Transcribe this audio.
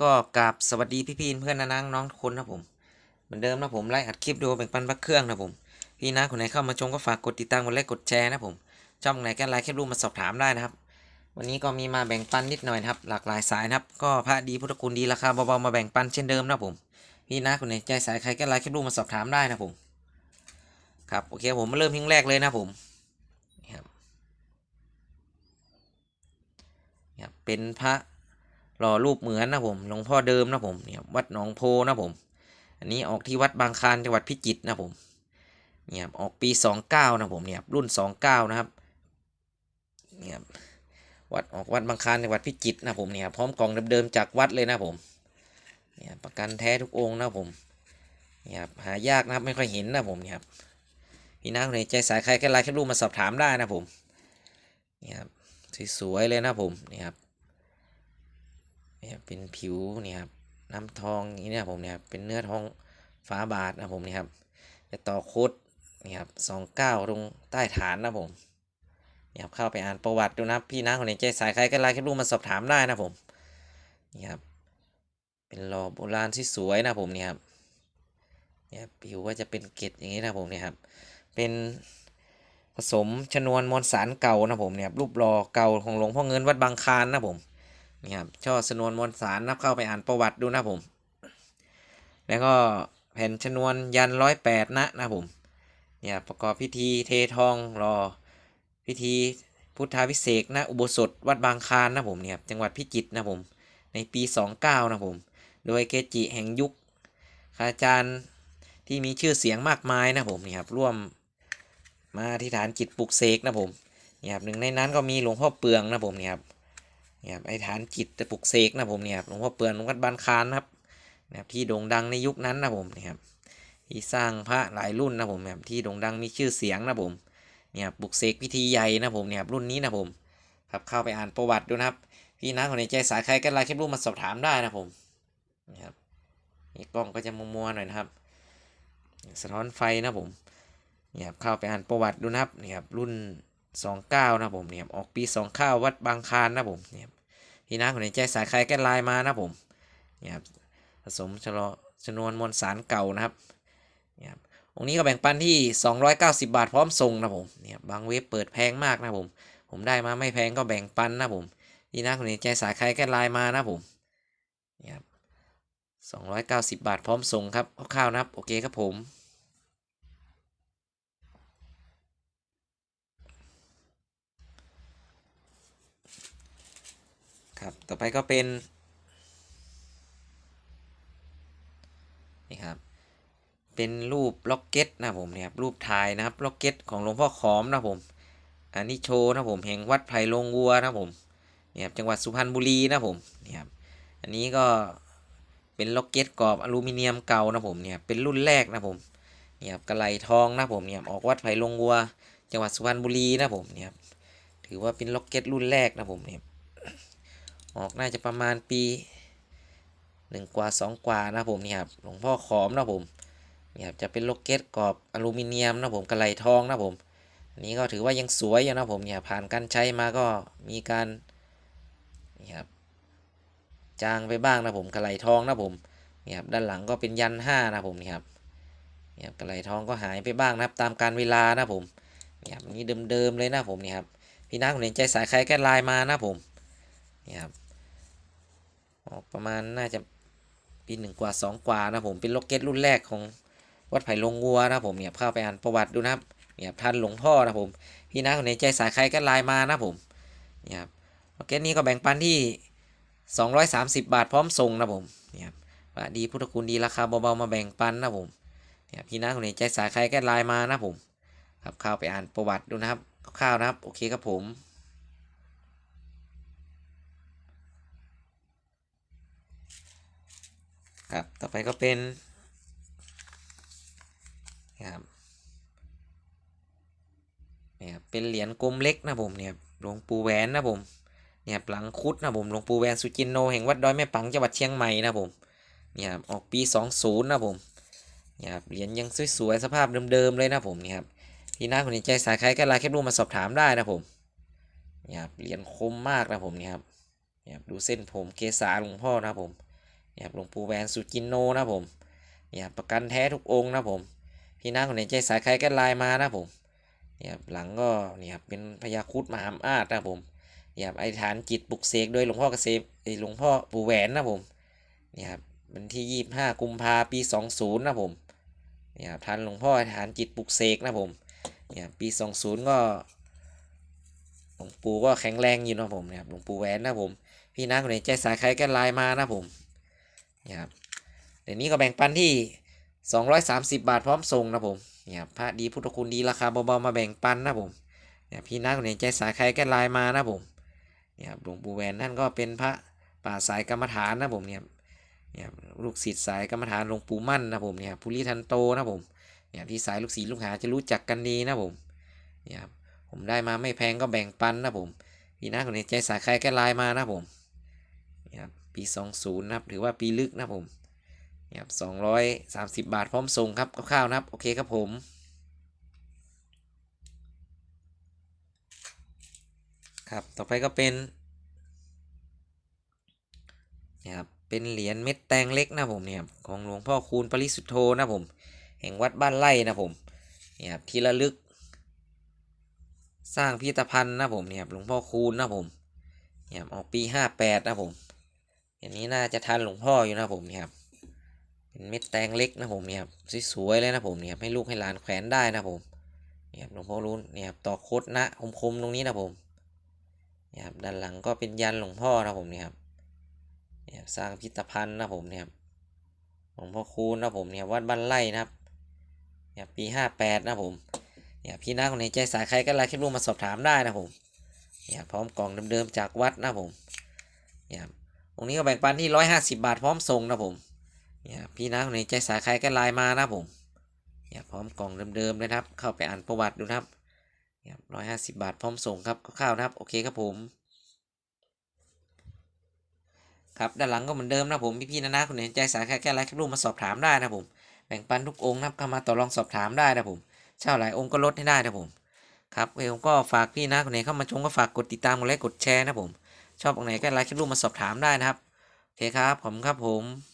ก็กราบสวัสดีพี่พีเพื่อนนะนังน้องทุกคนนะผมเหมือนเดิมนะผมไลฟ์อัดคลิปดูแบ่งปันพักเครื่องนะผมพี่นะคนไหนเข้ามาชมก็ฝากกดติดตามกดไลค์กดแชร์นะผมช่องไหนก็ไลค์คลิปรูปมาสอบถามได้นะครับ วันนี้ก็มีมาแบ่งปันนิดหน่อยครับ หลากหลายสายนะครับ ก็พระดีพุทธคุณดีราคาเบาๆมาแบ่งปันเช่นเดิมนะผมพี่นะคนไหนใจสายใครก็ไลค์คลิปรูปมาสอบถามได้นะผมครับโอเคผมมาเริ่มทิ้งแรกเลยนะผมครับเป็นพระ หล่อรูปเหมือนนะผมหลวงพ่อเดิมนะผมเนี่ยวัดหนองโพนะผม อันนี้ออกที่วัดบางคานจังหวัดพิจิตรนะผมเนี่ยออกปีสองเก้านะผมเนี่ยรุ่นสองเก้านะครับเนี่ยวัดออกวัดบางคานจังหวัดพิจิตรนะผมเนี่ยพร้อมกล่องเดิมๆจากวัดเลยนะผมเนี่ยประกันแท้ทุกองค์นะผมเนี่ยหายากนะครับไม่ค่อยเห็นนะผมเนี่ยพี่น้าคนไหนใจสายใครแค่ไลน์แค่รูปมาสอบถามได้นะผมเนี่ยสวยๆเลยนะผมเนี่ยครับ เนี่ยเป็นผิวนี่ครับน้ำทองอย่างนี้เนี่ยผมเนี่ยเป็นเนื้อทองฟ้าบาทนะผมเนี่ยครับจะต่อโคดนี่ครับสองเก้าตรงใต้ฐานนะผมนี่ครับเข้าไปอ่านประวัติดูนะพี่น้าคนไหนใจสายใครก็ไลน์แค่รูปมาสอบถามได้นะผมนี่ครับเป็นหล่อโบราณที่สวยนะผมเนี่ยครับเนี่ยผิวก็จะเป็นเกล็ดอย่างนี้นะผมเนี่ยครับเป็นผสมชนวนมวลสารเก่านะผมเนี่ยรูปหล่อเก่าของหลวงพ่อเงินวัดบางคานนะผม นี่ครับช่อชนวนมวลสารนับเข้าไปอ่านประวัติดูนะผม แล้วก็แผ่นชนวนยันร้อยแปดนะนะผมเนี่ยประกอบพิธีเททองรอ พิธีพุทธาพิเศษนะอุโบสถวัดบางคานนะผมเนี่ยครับจังหวัดพิจิตรนะผม ในปีสองเก้านะผม โดยเกจิแห่งยุคอาจารย์ที่มีชื่อเสียงมากมายนะผมนี่ครับร่วมมาที่ฐานจิตปลุกเสกนะผมนี่ครับหนึ่งในนั้นก็มีหลวงพ่อเปลืองนะผมนี่ครับ นี่ยครับไอ้ฐานจิตจะปลุกเสกนะผมเนี่ยครับหลวงพ่อเปื่อนหลวงวัดบานคานครับนะครับที่โด่งดังในยุคนั้นนะผมเนี่ยครับที่สร้างพระหลายรุ่นนะผมเนี่ยที่โด่งดังมีชื่อเสียงนะผมเนี่ยปลุกเสกพิธีใหญ่นะผมเนี่ยรุ่นนี้นะผมครับเข้าไปอ่านประวัติดูนะครับ พี่น้าคนในใจสายใครก็ไลน์คลิปรูปมาสอบถามได้นะผมนี่ครับนี่กล้องก็จะมัวๆหน่อยนะครับ สะท้อนไฟนะผมเนี่ยครับเข้าไปอ่านประวัติดูนะครับเนี่ยครับรุ่นสองเก้านะผมเนี่ยออกปีสองเก้าวัดบางคานนะผมเนี่ย พี่น้าคนไหนใจสายใครก็ไลน์มานะผมเนี่ยผสมชะลอชนวนมวลสารเก่านะครับเนี่ยองค์นี้ก็แบ่งปันที่ 290 บาทพร้อมส่งนะผมเนี่ยบางเว็บเปิดแพงมากนะผม ผมได้มาไม่แพงก็แบ่งปันนะผมพี่น้าคนไหนใจสายใครก็ไลน์มานะผมเนี่ย290 บาทพร้อมส่งครับคร่าวๆนะครับโอเคครับผม ครับ ต่อไปก็เป็น นี่ครับ เป็นรูปล็อกเก็ตนะผมเนี่ยครับรูปถ่ายนะครับล็อกเก็ตของหลวงพ่อขอมนะผม อันนี้โชว์นะผมแห่งวัดไผ่ลงวัวนะผมเนี่ยครับจังหวัดสุพรรณบุรีนะผมเนี่ยครับอันนี้ก็เป็นล็อกเก็ตกรอบอลูมิเนียมเก่านะผมเนี่ยเป็นรุ่นแรกนะผมเนี่ยครับกระไหลทองนะผมเนี่ยออกวัดไผ่ลงวัว จังหวัดสุพรรณบุรีนะผมเนี่ยครับถือว่าเป็นล็อกเก็ตรุ่นแรกนะผมเนี่ย ออกน่าจะประมาณปีหนึ่งกว่าสองกว่านะผมนี่ครับหลวงพ่อขอมนะผมนี่ครับจะเป็นโลเก็ตกรอบอลูมิเนียมนะผมกระไหลทองนะผมอันนี้ก็ถือว่ายังสวยอยู่นะผมเนี่ยผ่านการใช้มาก็มีการนี่ครับจางไปบ้างนะผมกระไหลทองนะผมนี่ครับด้านหลังก็เป็นยันห้านะผมนี่ครับนี่ครับกระไหลทองก็หายไปบ้างนะครับตามการเวลานะผมนี่ครับนี้เดิมๆเลยนะผมนี่ครับพี่น้าคนไหนใจสายใครแก้ไลน์มานะผม นี่ครับออกประมาณน่าจะปีหนึ่งกว่าสองกว่านะผมเป็นล็อกเก็ตรุ่นแรกของวัดไผ่ลงวัวนะผมเนี่ยเข้าไปอ่านประวัติดูนะครับเนี่ยท่านหลวงพ่อนะผมพี่นะคนไหนใจสายใครก็ไลน์มานะผมเนี่ยครับล็อกเก็ตนี้ก็แบ่งปันที่ 230 บาทพร้อมส่งนะผมเนี่ยครับว่าดีพุทธคุณดีราคาเบาๆมาแบ่งปันนะผมเนี่ยพี่นะคนไหนใจสายใครก็ไลน์มานะผมครับเข้าไปอ่านประวัติดูนะครับคร่าวๆนะครับ โอเคครับผม ครับ ต่อไปก็เป็นครับเนี่ยครับเป็นเหรียญกลมเล็กนะผมเนี่ยหลวงปู่แหวนนะผมเนี่ยหลังคุดนะผมหลวงปู่แหวนสุจินโนแห่งวัดดอยแม่ปังจังหวัดเชียงใหม่นะผมเนี่ยออกปี 20 นะผมเนี่ยเหรียญยังสวยๆสภาพเดิมๆเลยนะผมเนี่ยครับที่น่าคนใจสายใครก็ไลน์แคปรูปมาสอบถามได้นะผมเนี่ยครับเหรียญคมมากนะผมเนี่ยครับเนี่ยดูเส้นผมเกษาหลวงพ่อนะผมเนี่ยครับหลวงปู่แหวนสุจินโนนะผมเนี่ยประกันแท้ทุกองค์นะผม พี่น้าคนไหนใจสายใครก็ไลน์มานะผมเนี่ยหลังก็เนี่ยครับเป็นพญาคุดมหาอาจนะผมเนี่ยไอฐานจิตปลุกเสกโดยหลวงพ่อเกษมเอ้ยหลวงพ่อปู่แหวนนะผมเนี่ยครับวันที่ยี่ห้ากุมภาปีสองศูนย์นะผมเนี่ยครับทันหลวงพ่ออฐานจิตปลุกเสกนะผมเนี่ยปีสองศูนย์ก็หลวงปู่ก็แข็งแรงอยู่นะผมเนี่ยหลวงปู่แหวนนะผม พี่น้าคนไหนใจสายใครก็ไลน์มานะผม นี่ครับเดี๋ยวนี้ก็แบ่งปันที่ 230 บาทพร้อมส่งนะผมเนี่ยพระดีพุทธคุณดีราคาเบาๆมาแบ่งปันนะผมเนี่ยพี่น้าคนไหนใจสายใครก็ไลน์มานะผมเนี่ยหลวงปู่แหวนท่านก็เป็นพระป่าสายกรรมฐานนะผมเนี่ยเนี่ยลูกศิษย์สายกรรมฐานหลวงปู่มั่นนะผมเนี่ยภูริทันโตนะผมเนี่ยที่สายลูกศิษย์ลูกหาจะรู้จักกันดีนะผมเนี่ยผมได้มาไม่แพงก็แบ่งปันนะผมพี่น้าคนไหนใจสายใครก็ไลน์มานะผม ปี 20 นะครับถือว่าปีลึกนะผมเนี่ยครับสองร้อยสามสิบบาทพร้อมส่งครับคร่าวๆนะครับ โอเคครับผมครับ ต่อไปก็เป็นเนี่ยครับเป็นเหรียญเม็ดแตงเล็กนะผมเนี่ยของหลวงพ่อคูณปริสุทธโธนะผม แห่งวัดบ้านไร่นะผมเนี่ยครับที่ระลึก สร้างพิพิธภัณฑ์นะผมเนี่ยครับหลวงพ่อคูณนะผมเนี่ยออกปีห้าแปดนะผม อย่างนี้น่าจะทันหลวงพ่ออยู่นะผมเนี่ยครับ เป็นเม็ดแตงเล็กนะผมเนี่ยครับสวยๆเลยนะผมเนี่ยครับให้ลูกให้หลานแขวนได้นะผมเนี่ยครับหลวงพ่อรุ่นเนี่ยครับต่อโคดนะคมๆตรงนี้นะผมเนี่ยครับด้านหลังก็เป็นยันหลวงพ่อนะผมเนี่ยครับเนี่ยครับสร้างพิพิธภัณฑ์นะผมเนี่ยครับหลวงพ่อคูณนะผมเนี่ยวัดบ้านไร่นะครับเนี่ยปีห้าแปดนะผมเนี่ยพี่น้าคนไหนใจสายใครก็ไลน์คลิปรูปมาสอบถามได้นะผมเนี่ยพร้อมกล่องเดิมๆจากวัดนะผมเนี่ย ครับตรงนี้ก็แบ่งปันที่ร้อยห้าสิบาทพร้อมส่งนะผมเนี่ยพี่น้าคนไหนใจสายใครก็ไลน์มานะผมเนี่ยพร้อมกล่องเดิมๆเลยครับ เข้าไปอ่านประวัติดูครับเนี่ยร้อยห้าสิบาทพร้อมส่งครับคร่าวๆนะครับ โอเคครับผม ครับด้านหลังก็เหมือนเดิมนะผมพี่ๆนะนะคนไหนใจสายใครแก้ไลค์คลิปรูปมาสอบถามได้นะผมแบ่งปันทุกองค์นะครับเข้ามาต่อรองสอบถามได้นะผมเช่าหลายองค์ก็ลดให้ได้นะผมครับเอผมก็ฝากพี่นะคนไหนเข้ามาชมก็ฝากกดติดตามกดไลค์กดแชร์นะผม ชอบตรงไหนก็ไลค์คลิปรูปมาสอบถามได้นะครับโอเคครับผมครับผม